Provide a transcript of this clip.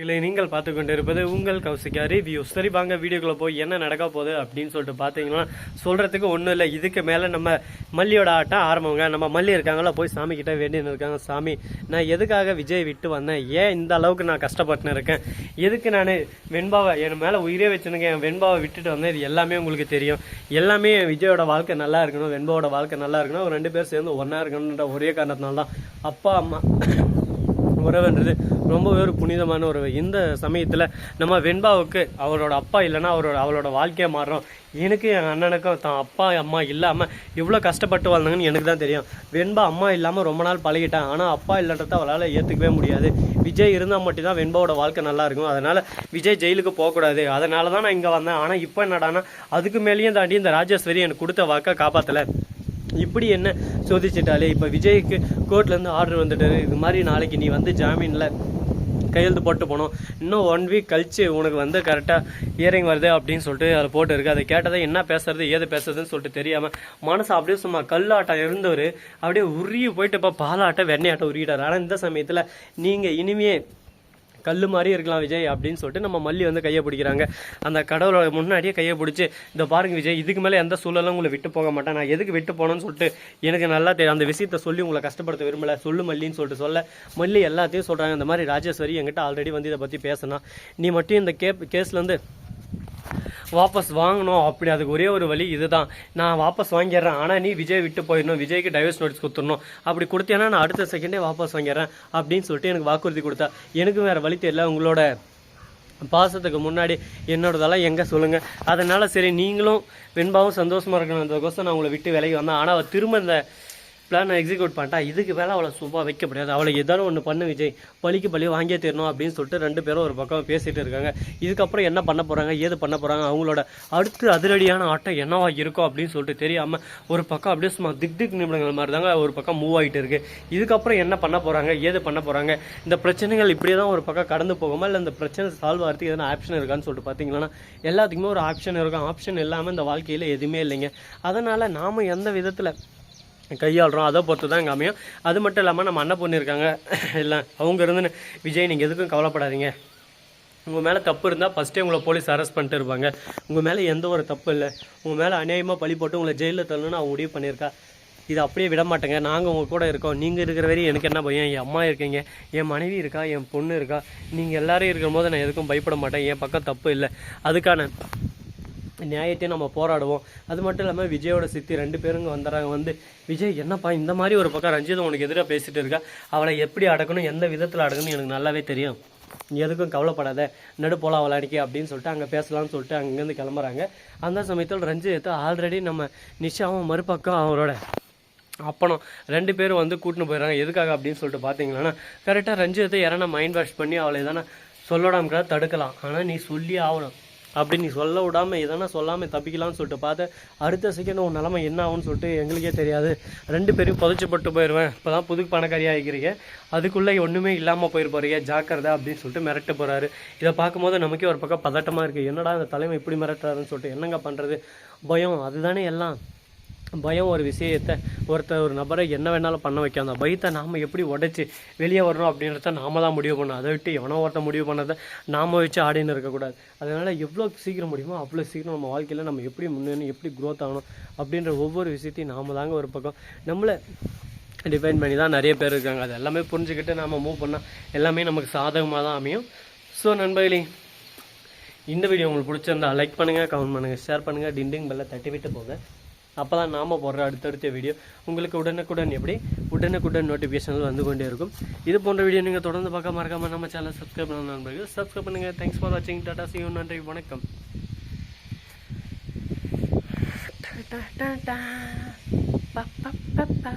இதில் நீங்கள் பார்த்து கொண்டிருப்பது உங்கள் கௌசிகா ரிவ்யூ சரி வாங்க வீடியோக்குள்ளே போய் என்ன நடக்க போகுது அப்படின்னு சொல்லிட்டு பார்த்தீங்கன்னா சொல்கிறதுக்கு ஒன்றும் இல்லை. இதுக்கு மேலே நம்ம மல்லியோட ஆட்டம் ஆரம்பங்க. நம்ம மல்லி இருக்காங்களா போய் சாமி கிட்ட வேண்டின்னு இருக்காங்க. சாமி நான் எதுக்காக விஜய் விட்டு வந்தேன்? ஏன் இந்த அளவுக்கு நான் கஷ்டப்பட்டுன்னு இருக்கேன்? எதுக்கு நான் வெண்பாவை என் மேலே உயிரே வச்சுனுங்க என் வெண்பாவை விட்டுட்டு வந்தேன்? இது எல்லாமே உங்களுக்கு தெரியும். எல்லாமே விஜயோட வாழ்க்கை நல்லா இருக்கணும் வெண்பாவோட வாழ்க்கை நல்லா இருக்கணும். ரெண்டு பேர் சேர்ந்து ஒன்றா இருக்கணுன்ற ஒரே காரணத்தினால தான் அப்பா அம்மா உறவுன்றது ரொம்பவே ஒரு புனிதமான உறவு. இந்த சமயத்தில் நம்ம வெண்பாவுக்கு அவரோட அப்பா இல்லைன்னா அவரோட அவளோட வாழ்க்கையை மாறுறோம். எனக்கு என் அண்ணனுக்கும் தான் அப்பா அம்மா இல்லாமல் இவ்வளோ கஷ்டப்பட்டு வாழ்ந்தாங்கன்னு எனக்கு தான் தெரியும். வெண்பா அம்மா இல்லாமல் ரொம்ப நாள் பழகிட்டான். ஆனால் அப்பா இல்லைன்றத அவளால் ஏற்றுக்கவே முடியாது. விஜய் இருந்தால் மட்டும்தான் வெண்பாவோட வாழ்க்கை நல்லா இருக்கும். அதனால் விஜய் ஜெயிலுக்கு போகக்கூடாது. அதனால தான் நான் இங்கே வந்தேன். ஆனால் இப்போ என்னடானா அதுக்கு மேலேயும் தாண்டி இந்த ராஜேஸ்வரி எனக்கு கொடுத்த வாக்கை காப்பாற்றலை இப்படி என்ன சோதிச்சிட்டாலே இப்போ விஜய்க்கு கோர்ட்லேருந்து ஆர்டர் வந்துட்டாரு. இது மாதிரி நாளைக்கு நீ வந்து ஜாமீனில் கையெழுத்து போட்டு போனோம் இன்னும் ஒன் வீக் கழிச்சு உனக்கு வந்து கரெக்டாக இயரிங் வருது அப்படின்னு சொல்லிட்டு அதில் போட்டு இருக்கு அதை கேட்டதை என்ன பேசுறது ஏது பேசுறதுன்னு சொல்லிட்டு தெரியாமல் மனசு அப்படியே சும்மா கல்லாட்டம் இருந்தவர் அப்படியே உருகி போயிட்டு இப்போ பாலாட்டம் வெண்ணையாட்டம் உருகிட்டார். ஆனால் இந்த சமயத்தில் நீங்கள் இனிமே கல் மாதிரி இருக்கலாம் விஜய் அப்படின்னு சொல்லிட்டு நம்ம மல்லி வந்து கையை பிடிக்கிறாங்க. அந்த கடவுளோட முன்னாடியே கையை பிடிச்சி இந்த பாருங்க விஜய் இதுக்கு மேலே எந்த சூழலும் உங்களை விட்டு போக மாட்டேன். நான் எதுக்கு விட்டு போனேன்னு சொல்லிட்டு எனக்கு நல்லா தெரியும். அந்த விஷயத்த சொல்லி உங்களை கஷ்டப்படுத்த விரும்பல. சொல்லு மல்லின்னு சொல்லிட்டு சொல்ல. மல்லி எல்லாத்தையும் சொல்கிறாங்க இந்த மாதிரி ராஜேஸ்வரி என்கிட்ட ஆல்ரெடி வந்து இதை பற்றி பேசினா நீ மட்டும் இந்த கேப் கேஸ்லேருந்து வாபஸ் வாங்கணும் அப்படி அதுக்கு ஒரே ஒரு வழி இதுதான். நான் வாபஸ் வாங்கிடுறேன் ஆனால் நீ விஜய் விட்டு போயிடணும் விஜய்க்கு டைவர்ஸ் நோட்டீஸ் கொடுத்துடணும். அப்படி கொடுத்தேன்னா நான் அடுத்த செகண்டே வாபஸ் வாங்கிடுறேன் அப்படின்னு சொல்லிட்டு எனக்கு வாக்குறுதி கொடுத்தா. எனக்கு வேறு வழி தெரியல உங்களோட பாசத்துக்கு முன்னாடி என்னோடதெல்லாம் எங்கே சொல்லுங்கள் அதனால் சரி நீங்களும் வெண்பாவும் சந்தோஷமாக இருக்கணுன்றதுக்கோசம் நான் உங்களை விட்டு விலகி வந்தேன். ஆனால் அவள் திரும்ப இந்த பிளானை எக்ஸிக்யூட் பண்ணிட்டா இதுக்கு மேலே அவளை சும்மா வைக்க முடியாது. அவளை ஏதாவது ஒன்று பண்ணு விஜய் பழிக்கு பழி வாங்கியே தரணும் அப்படின்னு சொல்லிட்டு ரெண்டு பேரும் ஒரு பக்கம் பேசிட்டு இருக்காங்க. இதுக்கப்புறம் என்ன பண்ண போகிறாங்க ஏது பண்ண போகிறாங்க அவங்களோட அடுத்து அதிரடியான ஆட்டம் என்னவா இருக்கும் அப்படின்னு சொல்லிட்டு தெரியாமல் ஒரு பக்கம் அப்படியே சும்மா திக் திக் நிமிடங்கள் மாதிரி தாங்க ஒரு பக்கம் மூவ் ஆகிட்டு இருக்கு. இதுக்கப்புறம் என்ன பண்ண போகிறாங்க ஏது பண்ண போகிறாங்க இந்த பிரச்சனைகள் இப்படியே தான் ஒரு பக்கம் கடந்து போகுமா இல்லை இந்த பிரச்சனை சால்வ் ஆகிறதுக்கு எதனா ஆப்ஷன் இருக்கான்னு சொல்லிட்டு பார்த்தீங்கன்னா எல்லாத்துக்குமே ஒரு ஆப்ஷன் இருக்கும். ஆப்ஷன் இல்லாமல் இந்த வாழ்க்கையில் எதுவுமே இல்லைங்க. அதனால் நாம் எந்த விதத்தில் கையாளுறோம். அதை பொறுத்து தான் இங்கே அமையும். அது மட்டும் இல்லாமல் நம்ம அண்ணன் பொண்ணு இருக்காங்க. இல்லை அவங்க இருந்து விஜய் நீங்கள் எதுக்கும் கவலைப்படாதீங்க. உங்கள் மேலே தப்பு இருந்தால் ஃபஸ்ட்டே உங்களை போலீஸ் அரெஸ்ட் பண்ணிட்டு இருப்பாங்க. உங்கள் மேலே எந்த ஒரு தப்பு இல்லை. உங்கள் மேலே அநியாயமாக பழி போட்டு உங்களை ஜெயிலில் தள்ளணும்னு அவங்க முடிவு பண்ணியிருக்கா. இதை அப்படியே விட மாட்டேங்க. நாங்கள் உங்கள் கூட இருக்கோம். நீங்கள் இருக்கிற வரையும் எனக்கு என்ன பயம்? என் அம்மா இருக்கீங்க. என் மனைவி இருக்கா? என் பொண்ணு இருக்கா? நீங்கள் எல்லோரும் இருக்கும் போது நான் எதுக்கும் பயப்பட மாட்டேன். என் பக்கம் தப்பு இல்லை. அதுக்கான நியாயத்தையும் நம்ம போராடுவோம். அது மட்டும் இல்லாமல் விஜயோட சித்தி ரெண்டு பேருங்க வந்துடுறாங்க வந்து விஜய் என்னப்பா இந்த மாதிரி ஒரு பக்கம் ரஞ்சிதம் உனக்கு எதிராக பேசிட்டு இருக்கா? அவளை எப்படி அடக்கணும்? எந்த விதத்தில் அடக்கணும் எனக்கு நல்லாவே தெரியும். நீ எதுக்கும் கவலைப்படாத. நடு போலாம் விளையாடிக்க அப்படின்னு சொல்லிட்டு அங்கே பேசலாம்னு சொல்லிட்டு அங்கேருந்து கிளம்புறாங்க. அந்த சமயத்தில் ரஞ்சிதத்தை ஆல்ரெடி நம்ம நிஷாவும் மறுபக்கம் அவரோட அப்பனும் ரெண்டு பேரும் வந்து கூட்டின்னு போயிடறாங்க. எதுக்காக அப்படின்னு சொல்லிட்டு பார்த்தீங்கன்னா கரெக்டாக ரஞ்சித்தை யாரா மைண்ட் வாஷ் பண்ணி அவளை எதனா சொல்லடாம தடுக்கலாம். ஆனால் நீ சொல்லி ஆகணும். அப்படின்னு சொல்ல விடாமல் எதனா சொல்லாமல் தப்பிக்கலாம்னு சொல்லிட்டு பார்த்து அடுத்த செகண்ட் உன் நிலமை என்ன ஆகும்னு சொல்லிட்டு எங்களுக்கே தெரியாது. ரெண்டு பேரும் புதைச்சிப்பட்டு போயிடுவேன் இப்போ தான் புது பணக்காரியாக ஆகிக்கிறீங்க. அதுக்குள்ளே ஒன்றுமே இல்லாமல் போயிருப்பாருங்க. ஜாக்கிரதை அப்படின்னு சொல்லிட்டு மிரட்ட போகிறாரு இதை பார்க்கும்போது நமக்கே ஒரு பக்கம் பதட்டமாக இருக்குது என்னடா இந்த தலைமை இப்படி மிரட்டுறாருன்னு சொல்லிட்டு என்னங்க பண்ணுறது பயம். அதுதானே எல்லாம். பயம் ஒரு விஷயத்தை ஒருத்தர் ஒரு நபரை என்ன வேணாலும் பண்ண வைக்கும். அந்த பயத்தை நாம் எப்படி உடைச்சி வெளியே வரணும் அப்படின்றத நாம தான் முடிவு பண்ணணும். அதை விட்டு எவனோ ஒருத்தன் முடிவு பண்ணதை நாம் வச்சு ஆடின்னு இருக்கக்கூடாது. அதனால் எவ்வளோ சீக்கிரம் முடியுமோ அவ்வளோ சீக்கிரம் நம்ம வாழ்க்கையில் நம்ம எப்படி முன்னேறணும் எப்படி க்ரோத் ஆகணும் அப்படின்ற ஒவ்வொரு விஷயத்தையும் நாம தாங்க ஒரு பக்கம். நம்மளை டிபெண்ட் பண்ணி தான் நிறைய பேர் இருக்காங்க. அது எல்லாமே புரிஞ்சுக்கிட்டு நாம் மூவ் பண்ணால் எல்லாமே நமக்கு சாதகமாக தான் அமையும். ஸோ நண்பர்களே இந்த வீடியோ உங்களுக்கு பிடிச்சிருந்தா லைக் பண்ணுங்கள் கமெண்ட் பண்ணுங்கள் ஷேர் பண்ணுங்கள் டிண்டிங் பெல்லை தட்டி விட்டு போங்க. அப்போ தான் நாம் போடுற அடுத்தடுத்த வீடியோ உங்களுக்கு உடனுக்குடன் எப்படி? உடனுக்குடன் நோட்டிஃபிகேஷன்கள் வந்து கொண்டே இருக்கும். இது போன்ற வீடியோ நீங்கள் தொடர்ந்து பார்க்க மறக்காமல் நம்ம சேனல் சப்ஸ்கிரைப் பண்ண நண்பர்கள். சப்ஸ்கிரைப் பண்ணுங்கள் தேங்க்ஸ் ஃபார் வாட்சிங் டாடா சியூ நன்றி. வணக்கம். டா டா டா டா Pa pa pa.